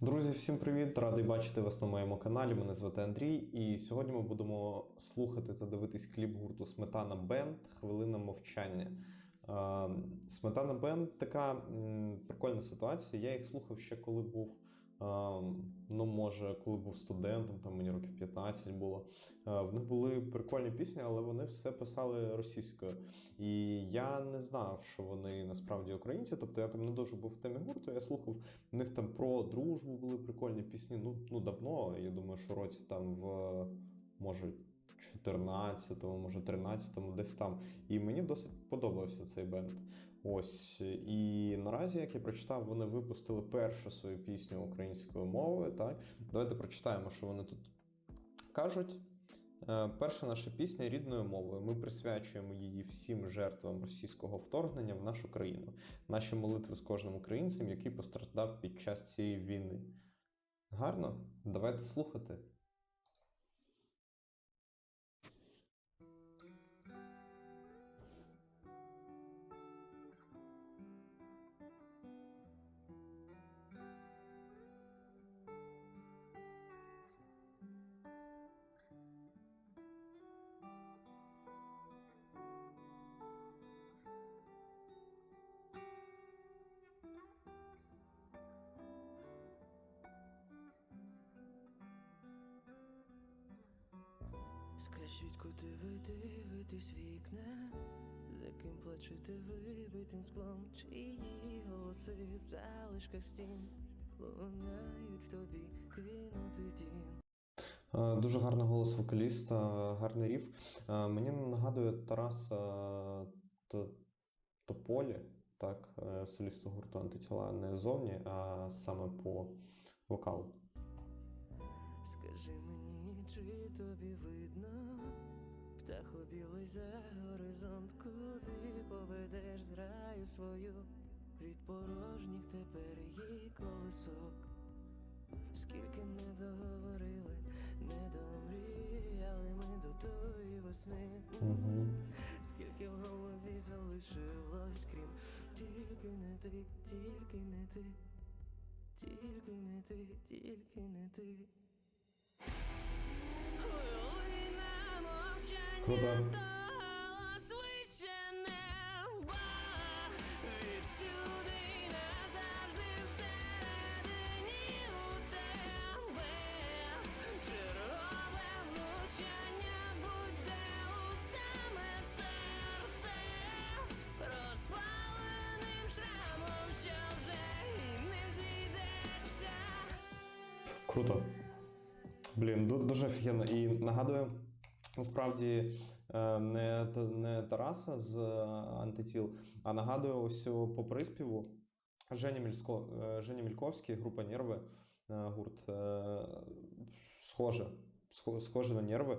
Друзі, всім привіт! Радий бачити вас на моєму каналі. Мене звати Андрій, і сьогодні ми будемо слухати та дивитись кліп гурту Сметана Бенд Хвилина мовчання. Е, Сметана Бенд така прикольна ситуація. Я їх слухав ще коли був. Ну, може, коли був студентом, там мені років 15 було. Е, В них були прикольні пісні, але вони все писали російською. І я не знав, що вони насправді українці. Тобто я там не дуже був в темі гурту. Я слухав в них там про дружбу були прикольні пісні. Ну, ну давно. Я думаю, що році там в може 14-му, може 13-му, десь там. І мені досить подобався цей бенд. Ось. І наразі, як я прочитав, вони випустили першу свою пісню українською мовою. Так, давайте прочитаємо, що вони тут кажуть. Е, Перша наша пісня рідною мовою. Ми присвячуємо її всім жертвам російського вторгнення в нашу країну. Наші молитви з кожним українцем, який постраждав під час цієї війни. Гарно? Давайте слухати. Скажіть, куди ви дивитесь вікна, за ким плачете вибитим склом, чиї голоси в залишках стін лунають в тобі кинутий дім. Е, Дуже гарний голос вокаліста, гарний ріф. Е, Мені нагадує Тараса Тополі, так, е, соліста гурту антитіла не зовні, а саме по вокалу. Скажи мені, чи тобі видно, птаху білий за горизонт, куди поведеш зграю свою від порожніх тепер її колесок. Скільки не договорили, не домріяли ми до тої весни. Скільки в голові залишилось, крім тільки не ти, тільки не ти, тільки не ти, тільки не ти. Хвилина Блін, дуже офігенно. І нагадує, насправді, е, не, не Тараса з е, антитіл, а нагадує ось по приспіву Женя, Мільсько, е, Женя Мільковський, група Нерви, гурт. Схоже. Схоже на нерви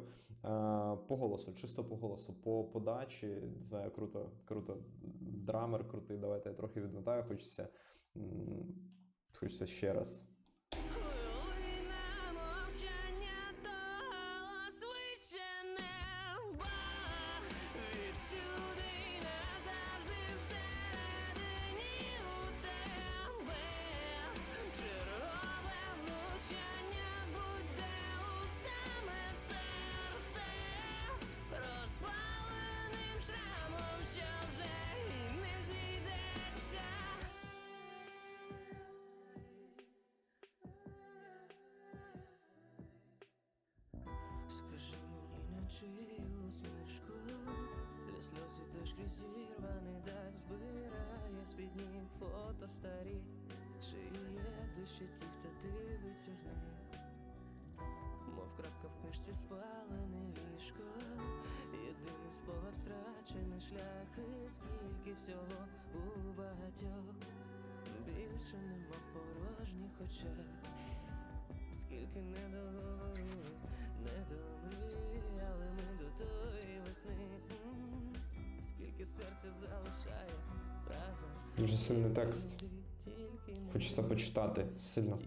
по голосу, чисто по голосу, по подачі, знаю, круто, круто. Драмер крутий. Давайте я трохи відмотаю, хочеться, хочеться ще раз. Чию усмішку. Для сльоз ідеш крізь зірваний дах Збирає ніг фото старі. Чи є ще ті, хто дивиться з них Мов крапка в книжці спалене ліжко. Єдиний спогад втрачений шлях І скільки всього у багатьох. Більше нема в порожніх очах. Скільки не Дуже сильний текст. «Тільки не йди, Тільки не Хочеться почитати сильно.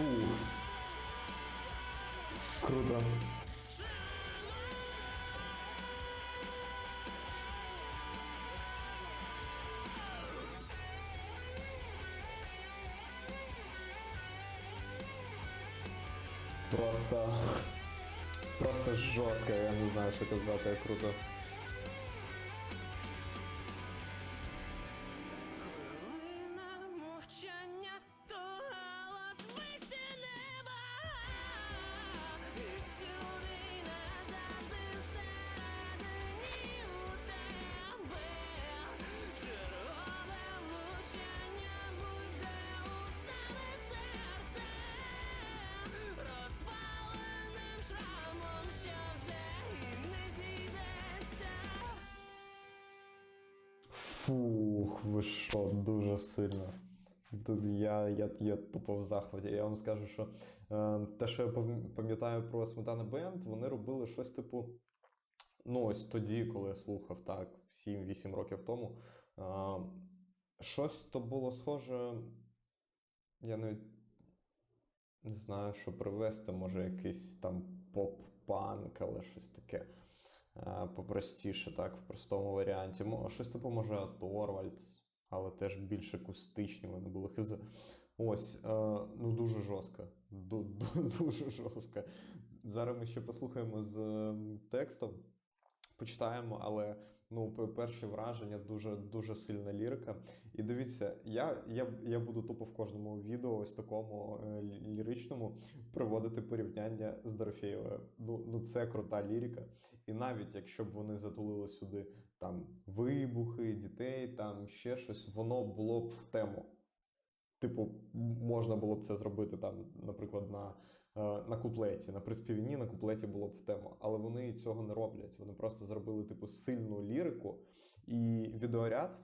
Фу. Круто. Просто. Просто жорстко, я не знаю, що казати, як круто. Фух, ви що, дуже сильно. Тут я, я, я тупо в захваті. Я вам скажу, що е, те, що я пам'ятаю про Сметана Бенд, вони робили щось типу. Ну, ось тоді, коли я слухав, так, 7-8 років тому. Е, щось то було схоже. Я навіть не знаю, що привести, може, якийсь там поп-панк, але щось таке. Е, Попростіше, так, в простому варіанті. Щось типу, може, Торвальд, але теж більш акустичні вони були. Хз. Ось, е, ну дуже жорстко. Ду- ду- Дуже жорстко. Зараз ми ще послухаємо з текстом, почитаємо, але ну, перші враження дуже дуже сильна лірика. І дивіться, я, я, я буду тупо в кожному відео, ось такому е, ліричному, приводити порівняння з Дорофєєвою. Ну, ну це крута лірика. І навіть якщо б вони затулили сюди там вибухи, дітей, там ще щось, воно було б в тему. Типу, можна було б це зробити там, наприклад, на, на куплеті. На приспіві ні, на куплеті було б в тему. Але вони цього не роблять. Вони просто зробили типу сильну лірику і відеоряд.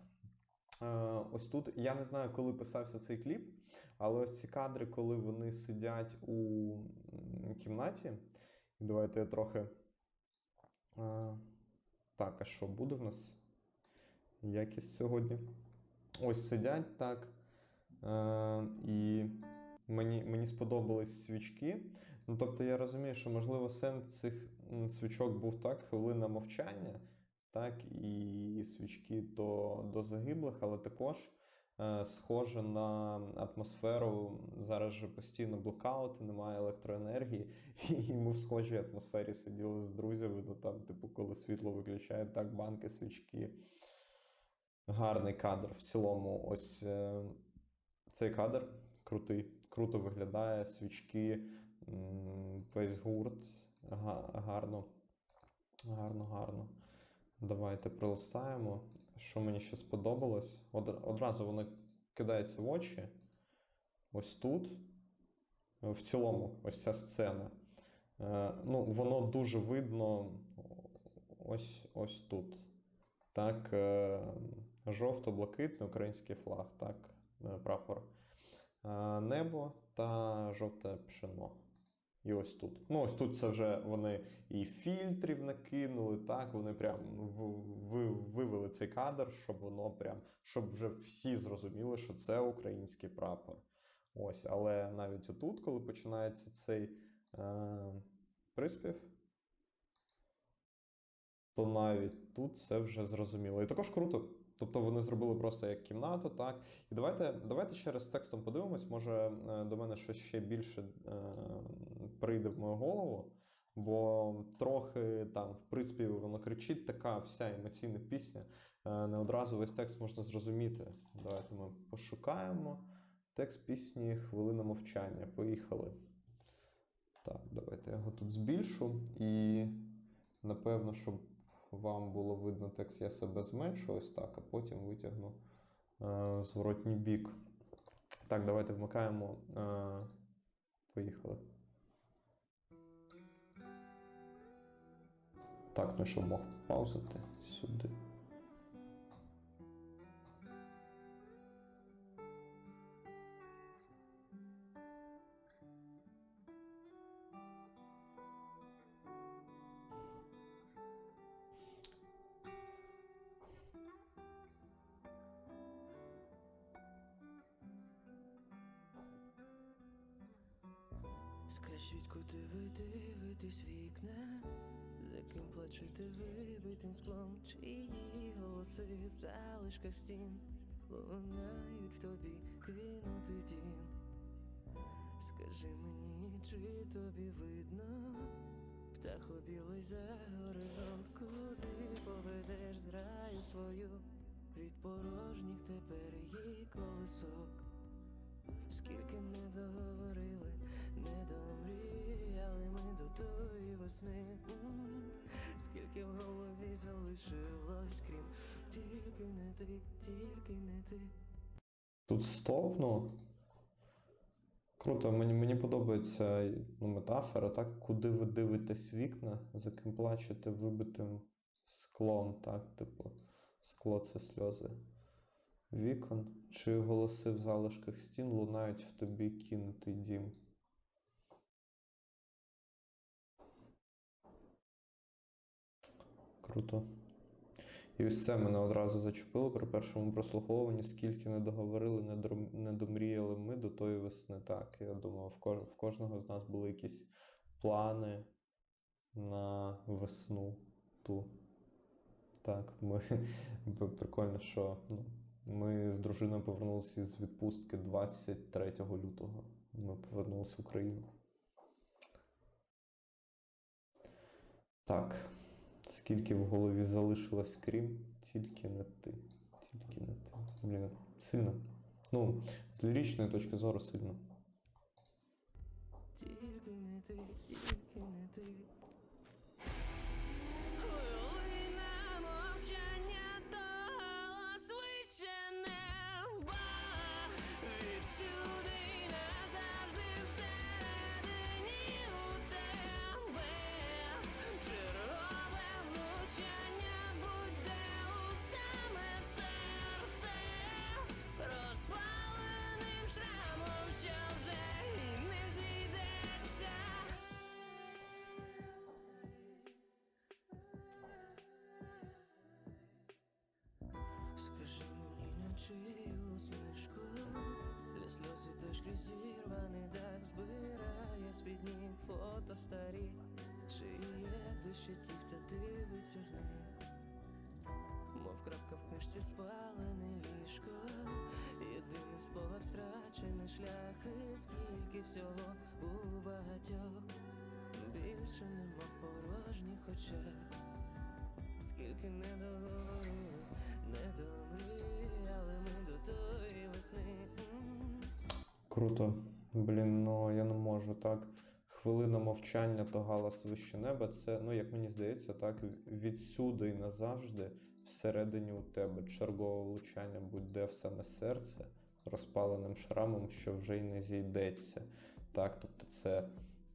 Е, ось тут я не знаю, коли писався цей кліп, але ось ці кадри, коли вони сидять у кімнаті. І давайте я трохи. Е, так, а що буде в нас? Якість сьогодні? Ось сидять так. Е, і мені, мені сподобались свічки. Ну, тобто я розумію, що можливо сенс цих свічок був так, хвилина мовчання, так, і свічки до, до загиблих, але також е, схоже на атмосферу. Зараз же постійно блокаути, немає електроенергії, і ми в схожій атмосфері сиділи з друзями. Ну там, типу, коли світло виключають, так, банки, свічки. Гарний кадр в цілому. Ось е, цей кадр крутий, круто виглядає, свічки, весь гурт. Гарно, гарно, гарно. Давайте пролистаємо. Що мені ще сподобалось? Од, одразу воно кидається в очі. Ось тут. В цілому, ось ця сцена. Е, ну, воно дуже видно ось, ось тут. Так, е, жовто-блакитний український флаг, так, е, прапор. Е, Небо та жовте пшено. І ось тут. Ну, ось тут це вже вони і фільтрів накинули, так, вони прям вивели цей кадр, щоб воно прям, щоб вже всі зрозуміли, що це український прапор. Ось, але навіть отут, коли починається цей е, приспів, то навіть тут це вже зрозуміло. І також круто. Тобто вони зробили просто як кімнату, так. І давайте, давайте ще раз текстом подивимось. Може е, до мене щось ще більше е, прийде в мою голову, бо трохи там в приспіві воно кричить, така вся емоційна пісня. Е, не одразу весь текст можна зрозуміти. Давайте ми пошукаємо. Текст пісні Хвилина мовчання. Поїхали. Так, давайте я його тут збільшу. І напевно, щоб вам було видно текст, я себе зменшу ось так, а потім витягну е, зворотній бік. Так, давайте вмикаємо. Е, поїхали. Так, ну що мог паузити сюди. Скажіть, куди ви дивитесь вікна, за ким плачете вибитим склом, чиї голоси в залишках стін? Лунають в тобі кинутий дім. Скажи мені, чи тобі видно, птаху білий за горизонт, куди поведеш зграю свою? Від порожніх тепер її колесок. Скільки не договорили, не домріяли ми до тої весни. Скільки в голові залишилось, крім тільки не ти, тільки не ти. Тут стопну. Круто, мені, мені подобається ну, метафора, так? Куди ви дивитесь вікна, за ким плачете вибитим склом, так? Типу, скло це сльози. Вікон, чи голоси в залишках стін лунають в тобі кинутий дім. Круто. І ось це мене одразу зачепило при першому прослуховуванні, скільки не договорили, не, домріяли ми до тої весни. Так, я ко- в кожного з нас були якісь плани на весну ту. Так, ми прикольно, що ну, ми з дружиною повернулися з відпустки 23 лютого. Ми повернулися в Україну. Так. Скільки в голові залишилось крім, тільки не ти. Тільки не ти. Блін, сильно. Ну, з ліричної точки зору сильно. Тільки не ти, тільки не ти. Мовчання, то сльози дощ зірваний дах Збирає ніг фото старі. Чи є ще ті, хто дивиться з них Мов крапка в книжці спалене ліжко. Єдиний спогад втрачений шлях І скільки всього у багатьох. Більше нема в порожніх очах. Скільки не договорили, не домріяли ми до тої весни. Круто. Блін, ну я не можу так. Хвилина мовчання то галас вище неба. Це, ну як мені здається, так відсюди і назавжди всередині у тебе чергове влучання будь-де в саме серце, розпаленим шрамом, що вже й не зійдеться. Так, тобто це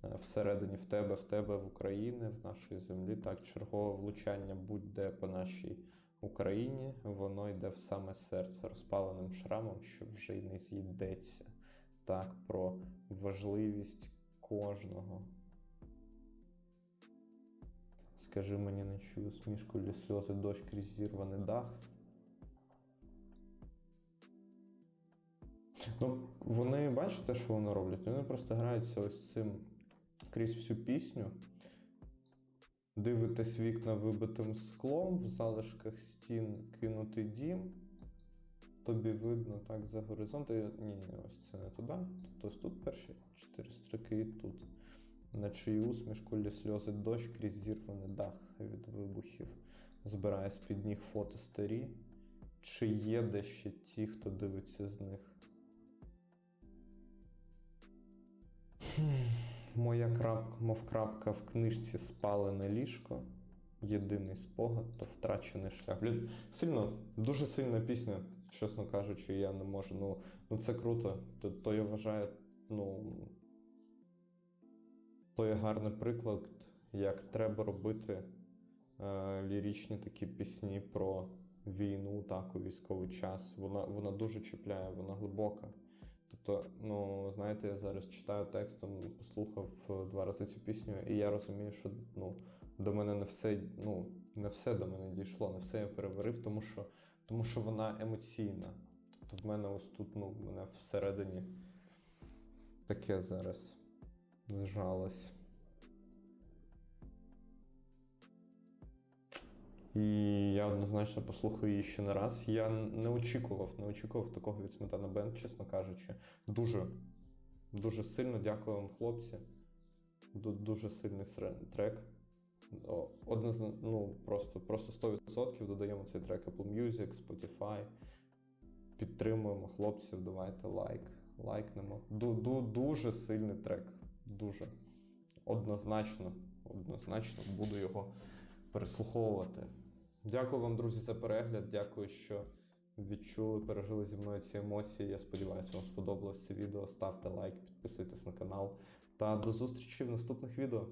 е, всередині в тебе, в тебе в Україні, в нашій землі. Так, чергове влучання будь-де по нашій Україні, воно йде в саме серце, розпаленим шрамом, що вже й не зійдеться. Так, про важливість кожного. Скажи мені, не чую смішку лі сльози, дощ крізь зірваний дах. Ну, вони бачите, що вони роблять? Вони просто граються ось цим крізь всю пісню. Дивитесь вікна вибитим склом, в залишках стін кинутий дім. Тобі видно так за горизонтом. Ні, ось це не туди. Тут ось тут перші чотири строки і тут. На чиї усмішку лі сльози дощ крізь зірваний дах від вибухів. Збирає з-під ніг фото старі. Чи є де ще ті, хто дивиться з них? Моя крапка, мов крапка в книжці спалене ліжко. Єдиний спогад то втрачений шлях. Блін, сильно, дуже сильна пісня, чесно кажучи, я не можу. Ну, ну це круто. То, то я вважаю, ну. То є гарний приклад, як треба робити е, ліричні такі пісні про війну, так, у військовий час. Вона, вона дуже чіпляє, вона глибока. Тобто, ну, знаєте, я зараз читаю текстом, послухав е, два рази цю пісню, і я розумію, що ну, до мене не все, ну, не все до мене дійшло, не все я переварив, тому що, тому що вона емоційна. Тобто в мене ось тут, ну, в мене всередині таке зараз. Зжалось. І я однозначно послухаю її ще не раз. Я не очікував, не очікував такого від Сметана Бенд, чесно кажучи. Дуже, дуже сильно дякую вам, хлопці. Дуже сильний трек. О, Ну, просто, просто 100% додаємо цей трек Apple Music, Spotify. Підтримуємо хлопців, давайте лайк. Лайкнемо. Ду- ду- дуже сильний трек. Дуже. Однозначно, однозначно буду його переслуховувати. Дякую вам, друзі, за перегляд. Дякую, що відчули, пережили зі мною ці емоції. Я сподіваюся, вам сподобалось це відео. Ставте лайк, підписуйтесь на канал. Та до зустрічі в наступних відео.